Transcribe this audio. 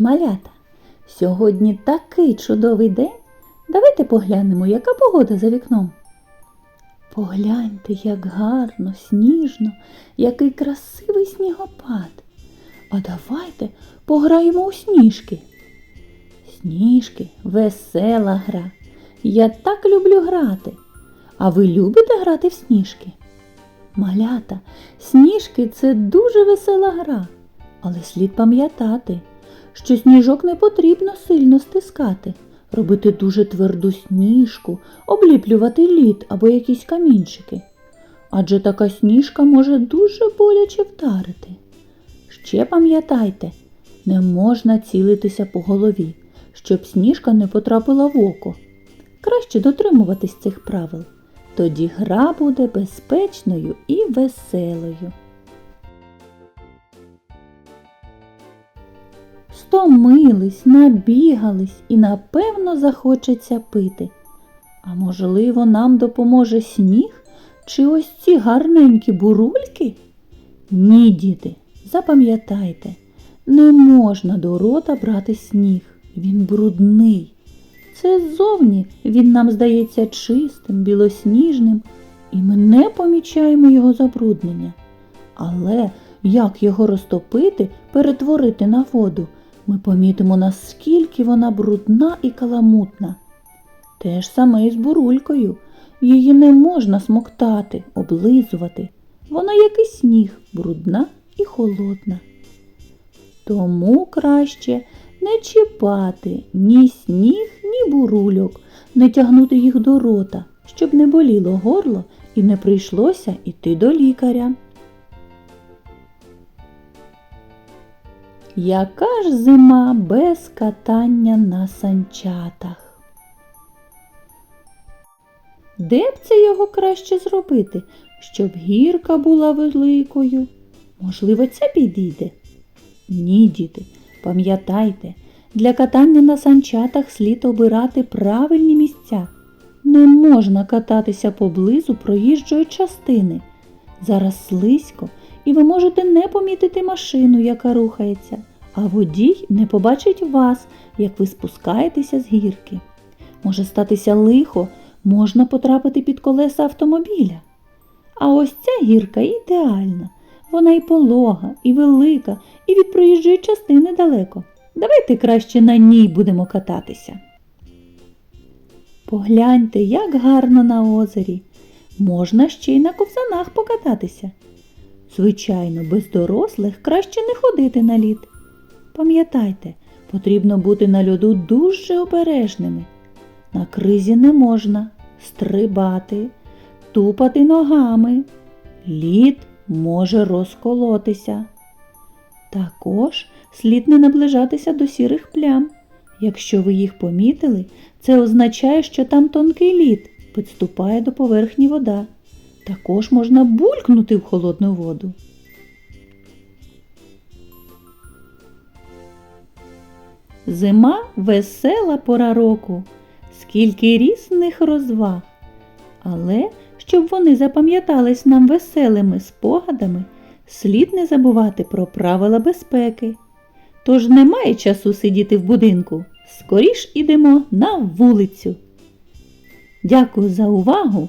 малята! Сьогодні такий чудовий день. Давайте поглянемо, яка погода за вікном. Погляньте, як гарно, сніжно, який красивий снігопад. А давайте пограємо у сніжки. Сніжки весела гра. Я так люблю грати. А ви любите грати в сніжки? Малята, сніжки це дуже весела гра, але слід пам'ятати, що сніжок не потрібно сильно стискати, робити дуже тверду сніжку, обліплювати лід або якісь камінчики. Адже така сніжка може дуже боляче вдарити. Ще пам'ятайте, не можна цілитися по голові, щоб сніжка не потрапила в око. Краще дотримуватись цих правил. Тоді гра буде безпечною і веселою. Стомились, набігались і напевно захочеться пити. А можливо, нам допоможе сніг чи ось ці гарненькі бурульки? Ні, діти, запам'ятайте, не можна до рота брати сніг. Він брудний. Це ззовні він нам здається чистим, білосніжним, і ми не помічаємо його забруднення. Але як його розтопити, перетворити на воду, ми помітимо, наскільки вона брудна і каламутна. Те ж саме і з бурулькою. Її не можна смоктати, облизувати. Вона, як і сніг, брудна і холодна. Тому краще не чіпати ні сніг, ні бурульок, не тягнути їх до рота, щоб не боліло горло і не прийшлося йти до лікаря. Яка ж зима без катання на санчатах? Де б це його краще зробити, щоб гірка була великою? Можливо, це підійде? Ні, діти, пам'ятайте, для катання на санчатах слід обирати правильні місця. Не можна кататися поблизу проїжджої частини. Зараз слизько, і ви можете не помітити машину, яка рухається, а водій не побачить вас, як ви спускаєтеся з гірки. Може статися лихо, можна потрапити під колеса автомобіля. А ось ця гірка ідеальна. Вона і полога, і велика, і від проїжджої частини далеко. Давайте краще на ній будемо кататися. Погляньте, як гарно на озері. Можна ще й на ковзанах покататися. Звичайно, без дорослих краще не ходити на лід. Пам'ятайте, потрібно бути на льоду дуже обережними. На кризі не можна стрибати, тупати ногами. Лід може розколотися. Також слід не наближатися до сірих плям. Якщо ви їх помітили, це означає, що там тонкий лід, підступає до поверхні вода. Також можна булькнути в холодну воду. Зима весела пора року, скільки різних розваг. Але щоб вони запам'ятались нам веселими спогадами, слід не забувати про правила безпеки. Тож немає часу сидіти в будинку, скоріш ідемо на вулицю. Дякую за увагу!